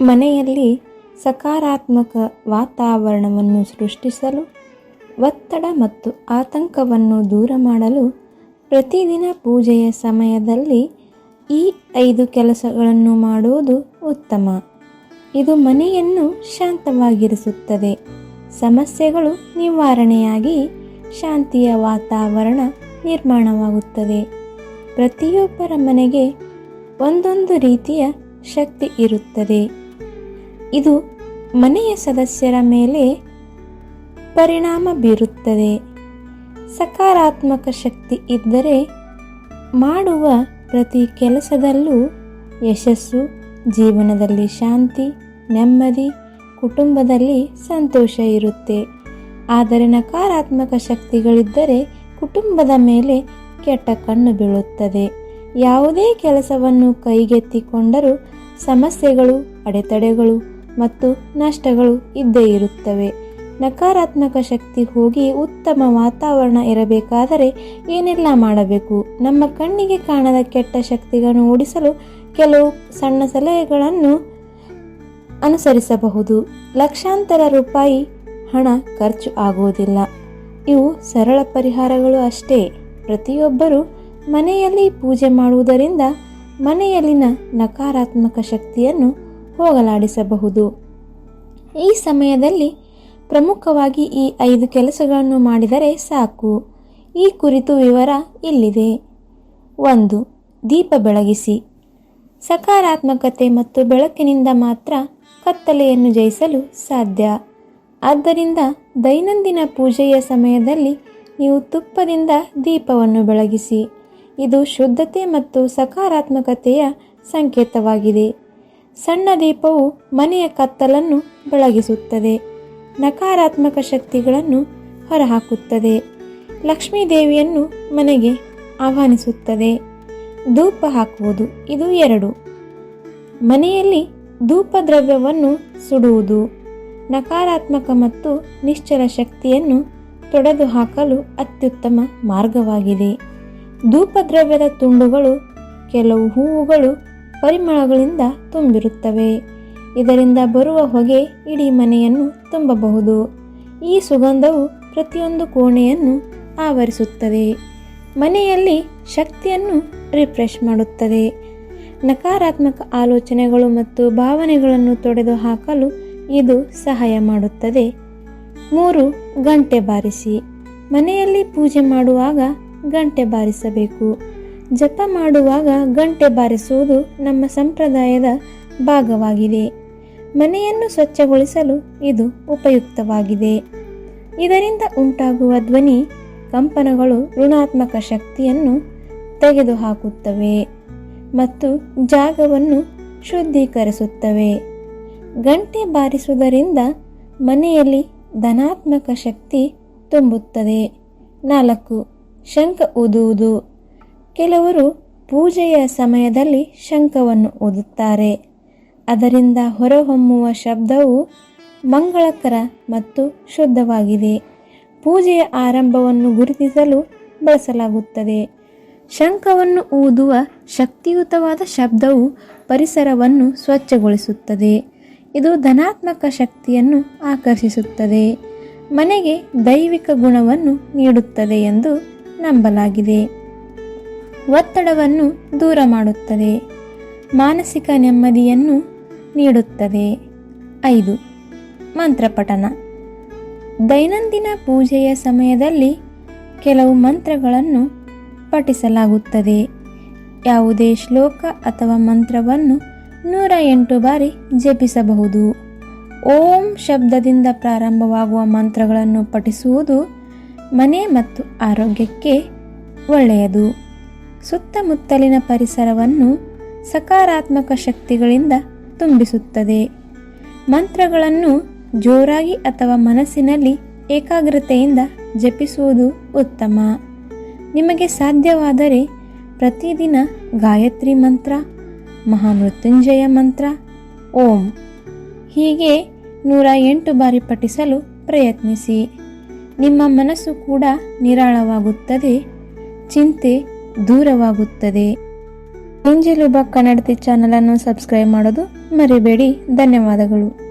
ಮನೆಯಲ್ಲಿ ಸಕಾರಾತ್ಮಕ ವಾತಾವರಣವನ್ನು ಸೃಷ್ಟಿಸಲು, ಒತ್ತಡ ಮತ್ತು ಆತಂಕವನ್ನು ದೂರ ಮಾಡಲು ಪ್ರತಿದಿನ ಪೂಜೆಯ ಸಮಯದಲ್ಲಿ ಈ ಐದು ಕೆಲಸಗಳನ್ನು ಮಾಡುವುದು ಉತ್ತಮ. ಇದು ಮನೆಯನ್ನು ಶಾಂತವಾಗಿರಿಸುತ್ತದೆ. ಸಮಸ್ಯೆಗಳು ನಿವಾರಣೆಯಾಗಿ ಶಾಂತಿಯ ವಾತಾವರಣ ನಿರ್ಮಾಣವಾಗುತ್ತದೆ. ಪ್ರತಿಯೊಬ್ಬರ ಮನೆಗೆ ಒಂದೊಂದು ರೀತಿಯ ಶಕ್ತಿ ಇರುತ್ತದೆ. ಇದು ಮನೆಯ ಸದಸ್ಯರ ಮೇಲೆ ಪರಿಣಾಮ ಬೀರುತ್ತದೆ. ಸಕಾರಾತ್ಮಕ ಶಕ್ತಿ ಇದ್ದರೆ ಮಾಡುವ ಪ್ರತಿ ಕೆಲಸದಲ್ಲೂ ಯಶಸ್ಸು, ಜೀವನದಲ್ಲಿ ಶಾಂತಿ, ನೆಮ್ಮದಿ, ಕುಟುಂಬದಲ್ಲಿ ಸಂತೋಷ ಇರುತ್ತೆ. ಆದರೆ ನಕಾರಾತ್ಮಕ ಶಕ್ತಿಗಳಿದ್ದರೆ ಕುಟುಂಬದ ಮೇಲೆ ಕೆಟ್ಟ ಕಣ್ಣು ಬೀಳುತ್ತದೆ. ಯಾವುದೇ ಕೆಲಸವನ್ನು ಕೈಗೆತ್ತಿಕೊಂಡರೂ ಸಮಸ್ಯೆಗಳು, ಅಡೆತಡೆಗಳು ಮತ್ತು ನಷ್ಟಗಳು ಇದ್ದೇ ಇರುತ್ತವೆ. ನಕಾರಾತ್ಮಕ ಶಕ್ತಿ ಹೋಗಿ ಉತ್ತಮ ವಾತಾವರಣ ಇರಬೇಕಾದರೆ ಏನೆಲ್ಲ ಮಾಡಬೇಕು? ನಮ್ಮ ಕಣ್ಣಿಗೆ ಕಾಣದ ಕೆಟ್ಟ ಶಕ್ತಿಗಳನ್ನು ಓಡಿಸಲು ಕೆಲವು ಸಣ್ಣ ಸಲಹೆಗಳನ್ನು ಅನುಸರಿಸಬಹುದು. ಲಕ್ಷಾಂತರ ರೂಪಾಯಿ ಹಣ ಖರ್ಚು ಆಗುವುದಿಲ್ಲ. ಇವು ಸರಳ ಪರಿಹಾರಗಳು ಅಷ್ಟೇ. ಪ್ರತಿಯೊಬ್ಬರೂ ಮನೆಯಲ್ಲಿ ಪೂಜೆ ಮಾಡುವುದರಿಂದ ಮನೆಯಲ್ಲಿನ ನಕಾರಾತ್ಮಕ ಶಕ್ತಿಯನ್ನು ಹೋಗಲಾಡಿಸಬಹುದು. ಈ ಸಮಯದಲ್ಲಿ ಪ್ರಮುಖವಾಗಿ ಈ ಐದು ಕೆಲಸಗಳನ್ನು ಮಾಡಿದರೆ ಸಾಕು. ಈ ಕುರಿತು ವಿವರ ಇಲ್ಲಿದೆ. ಒಂದು, ದೀಪ ಬೆಳಗಿಸಿ. ಸಕಾರಾತ್ಮಕತೆ ಮತ್ತು ಬೆಳಕಿನಿಂದ ಮಾತ್ರ ಕತ್ತಲೆಯನ್ನು ಜಯಿಸಲು ಸಾಧ್ಯ. ಆದ್ದರಿಂದ ದೈನಂದಿನ ಪೂಜೆಯ ಸಮಯದಲ್ಲಿ ನೀವು ತುಪ್ಪದಿಂದ ದೀಪವನ್ನು ಬೆಳಗಿಸಿ. ಇದು ಶುದ್ಧತೆ ಮತ್ತು ಸಕಾರಾತ್ಮಕತೆಯ ಸಂಕೇತವಾಗಿದೆ. ಸಣ್ಣ ದೀಪವು ಮನೆಯ ಕತ್ತಲನ್ನು ಬೆಳಗಿಸುತ್ತದೆ. ನಕಾರಾತ್ಮಕ ಶಕ್ತಿಗಳನ್ನು ಹೊರಹಾಕುತ್ತದೆ. ಲಕ್ಷ್ಮೀ ದೇವಿಯನ್ನು ಮನೆಗೆ ಆಹ್ವಾನಿಸುತ್ತದೆ. ಧೂಪ ಹಾಕುವುದು, ಇದು ಎರಡು. ಮನೆಯಲ್ಲಿ ಧೂಪ ದ್ರವ್ಯವನ್ನು ಸುಡುವುದು. ನಕಾರಾತ್ಮಕ ಮತ್ತು ನಿಶ್ಚಲ ಶಕ್ತಿಯನ್ನು ತೊಡೆದು ಹಾಕಲು ಅತ್ಯುತ್ತಮ ಮಾರ್ಗವಾಗಿದೆ. ಧೂಪದ್ರವ್ಯದ ತುಂಡುಗಳು, ಕೆಲವು ಹೂವುಗಳು ಪರಿಮಳಗಳಿಂದ ತುಂಬಿರುತ್ತವೆ. ಇದರಿಂದ ಬರುವ ಹೊಗೆ ಇಡೀ ಮನೆಯನ್ನು ತುಂಬಬಹುದು. ಈ ಸುಗಂಧವು ಪ್ರತಿಯೊಂದು ಕೋಣೆಯನ್ನು ಆವರಿಸುತ್ತದೆ. ಮನೆಯಲ್ಲಿ ಶಕ್ತಿಯನ್ನು ರಿಫ್ರೆಶ್ ಮಾಡುತ್ತದೆ. ನಕಾರಾತ್ಮಕ ಆಲೋಚನೆಗಳು ಮತ್ತು ಭಾವನೆಗಳನ್ನು ತೊಡೆದು ಹಾಕಲು ಇದು ಸಹಾಯ ಮಾಡುತ್ತದೆ. ಮೂರು, ಗಂಟೆ ಬಾರಿಸಿ. ಮನೆಯಲ್ಲಿ ಪೂಜೆ ಮಾಡುವಾಗ ಗಂಟೆ ಬಾರಿಸಬೇಕು. ಜಪ ಮಾಡುವಾಗ ಗಂಟೆ ಬಾರಿಸುವುದು ನಮ್ಮ ಸಂಪ್ರದಾಯದ ಭಾಗವಾಗಿದೆ. ಮನೆಯನ್ನು ಸ್ವಚ್ಛಗೊಳಿಸಲು ಇದು ಉಪಯುಕ್ತವಾಗಿದೆ. ಇದರಿಂದ ಉಂಟಾಗುವ ಧ್ವನಿ, ಕಂಪನಗಳು ಋಣಾತ್ಮಕ ಶಕ್ತಿಯನ್ನು ತೆಗೆದುಹಾಕುತ್ತವೆ ಮತ್ತು ಜಾಗವನ್ನು ಶುದ್ಧೀಕರಿಸುತ್ತವೆ. ಗಂಟೆ ಬಾರಿಸುವುದರಿಂದ ಮನೆಯಲ್ಲಿ ಧನಾತ್ಮಕ ಶಕ್ತಿ ತುಂಬುತ್ತದೆ. ನಾಲ್ಕು, ಶಂಖ ಊದುವುದು. ಕೆಲವರು ಪೂಜೆಯ ಸಮಯದಲ್ಲಿ ಶಂಖವನ್ನು ಊದುತ್ತಾರೆ ಅದರಿಂದ ಹೊರಹೊಮ್ಮುವ ಶಬ್ದವು ಮಂಗಳಕರ ಮತ್ತು ಶುದ್ಧವಾಗಿದೆ. ಪೂಜೆಯ ಆರಂಭವನ್ನು ಗುರುತಿಸಲು ಬಳಸಲಾಗುತ್ತದೆ. ಶಂಖವನ್ನು ಊದುವ ಶಕ್ತಿಯುತವಾದ ಶಬ್ದವು ಪರಿಸರವನ್ನು ಸ್ವಚ್ಛಗೊಳಿಸುತ್ತದೆ. ಇದು ಧನಾತ್ಮಕ ಶಕ್ತಿಯನ್ನು ಆಕರ್ಷಿಸುತ್ತದೆ. ಮನೆಗೆ ದೈವಿಕ ಗುಣವನ್ನು ನೀಡುತ್ತದೆ ಎಂದು ನಂಬಲಾಗಿದೆ. ಒತ್ತಡವನ್ನು ದೂರ ಮಾಡುತ್ತದೆ. ಮಾನಸಿಕ ನೆಮ್ಮದಿಯನ್ನು ನೀಡುತ್ತದೆ. ಐದು. ಮಂತ್ರಪಠನ ದೈನಂದಿನ ಪೂಜೆಯ ಸಮಯದಲ್ಲಿ ಕೆಲವು ಮಂತ್ರಗಳನ್ನು ಪಠಿಸಲಾಗುತ್ತದೆ. ಯಾವುದೇ ಶ್ಲೋಕ ಅಥವಾ ಮಂತ್ರವನ್ನು ನೂರ ಎಂಟು ಬಾರಿ ಜಪಿಸಬಹುದು. ಓಂ ಶಬ್ದದಿಂದ ಪ್ರಾರಂಭವಾಗುವ ಮಂತ್ರಗಳನ್ನು ಪಠಿಸುವುದು ಮನೆ ಮತ್ತು ಆರೋಗ್ಯಕ್ಕೆ ಒಳ್ಳೆಯದು. ಸುತ್ತಮುತ್ತಲಿನ ಪರಿಸರವನ್ನು ಸಕಾರಾತ್ಮಕ ಶಕ್ತಿಗಳಿಂದ ತುಂಬಿಸುತ್ತದೆ. ಮಂತ್ರಗಳನ್ನು ಜೋರಾಗಿ ಅಥವಾ ಮನಸ್ಸಿನಲ್ಲಿ ಏಕಾಗ್ರತೆಯಿಂದ ಜಪಿಸುವುದು ಉತ್ತಮ. ನಿಮಗೆ ಸಾಧ್ಯವಾದರೆ ಪ್ರತಿದಿನ ಗಾಯತ್ರಿ ಮಂತ್ರ, ಮಹಾಮೃತ್ಯುಂಜಯ ಮಂತ್ರ, ಓಂ. ಹೀಗೆ ನೂರ ಎಂಟು ಬಾರಿ ಪಠಿಸಲು ಪ್ರಯತ್ನಿಸಿ. ನಿಮ್ಮ ಮನಸ್ಸು ಕೂಡ ನಿರಾಳವಾಗುತ್ತದೆ. ಚಿಂತೆ ದೂರವಾಗುತ್ತದೆ. ಇಂಜಿಲುಬ ಕನ್ನಡತಿ ಚಾನಲನ್ನು ಸಬ್ಸ್ಕ್ರೈಬ್ ಮಾಡೋದು ಮರಿಬೇಡಿ. ಧನ್ಯವಾದಗಳು.